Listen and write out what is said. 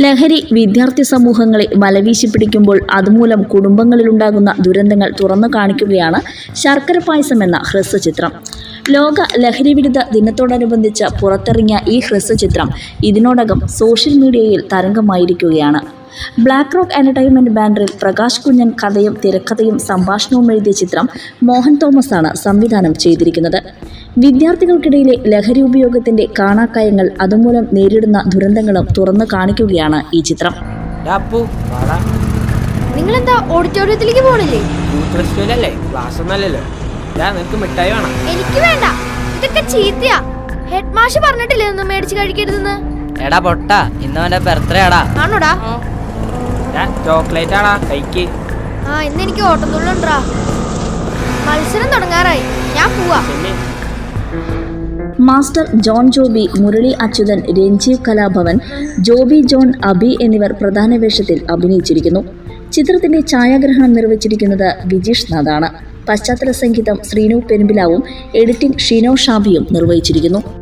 ലഹരി വിദ്യാർത്ഥി സമൂഹങ്ങളെ വലവീശി പിടിക്കുമ്പോൾ അതുമൂലം കുടുംബങ്ങളിലുണ്ടാകുന്ന ദുരന്തങ്ങൾ തുറന്നു കാണിക്കുകയാണ് ശർക്കര പായസം എന്ന ഹ്രസ്വചിത്രം ലോക ലഹരി വിരുദ്ധ ദിനത്തോടനുബന്ധിച്ച് പുറത്തിറങ്ങിയ ഈ ഹ്രസ്വചിത്രം ഇതിനോടകം സോഷ്യൽ മീഡിയയിൽ തരംഗമായിരിക്കുകയാണ്. ബ്ലാക്ക് റോക്ക് എന്റർടൈൻമെന്റ് ബാനറിൽ പ്രകാശ് കുഞ്ഞൻ കഥയും തിരക്കഥയും സംഭാഷണവും എഴുതിയ ചിത്രം മോഹൻ തോമസ് ആണ് സംവിധാനം ചെയ്തിരിക്കുന്നത്. വിദ്യാർത്ഥികൾക്കിടയിലെ ലഹരി ഉപയോഗത്തിന്റെ കാണാക്കയങ്ങൾ അതുമൂലം നേരിടുന്ന ദുരന്തങ്ങളും തുറന്നു കാണിക്കുകയാണ് ഈ ചിത്രം. നിങ്ങളെന്താ ഓഡിറ്റോറിയത്തിലേക്ക് പോണില്ലേ? ക്ലാസ് ഒന്നല്ലല്ലോ നിനക്ക് മിഠായി വേണം. എനിക്ക് വേണ്ട. ഇതൊക്കെ ചീത്തയാ. ഹെഡ് മാഷ് പറഞ്ഞിട്ടില്ലേ ഒന്നും മേടിച്ച് കഴിക്കരുതെന്ന്? എടാ പൊട്ട ഇന്നവന്റെ ബർത്ത്ഡേ ആടാ ആണോടാ? ചോക്ലേറ്റ് ആടാ കൈക്ക്. ആ ഇന്ന് എനിക്ക് ഓട്ടത്തുള്ളുണ്ടാ മത്സരം തുടങ്ങാറായി. ഞാൻ പോവാ. മാസ്റ്റർ ജോൺ ജോബി മുരളി അച്യുതൻ രഞ്ജീവ് കലാഭവൻ ജോബി ജോൺ അബി എന്നിവർ പ്രധാന വേഷത്തിൽ അഭിനയിച്ചിരിക്കുന്നു. ചിത്രത്തിന്റെ ഛായാഗ്രഹണം നിർവഹിച്ചിരിക്കുന്നത് വിജീഷ് നാഥാണ്. പശ്ചാത്തല സംഗീതം ശ്രീനു പെരുമ്പിലാവും എഡിറ്റിംഗ് ഷിനോ ഷാബിയും നിർവഹിച്ചിരിക്കുന്നു.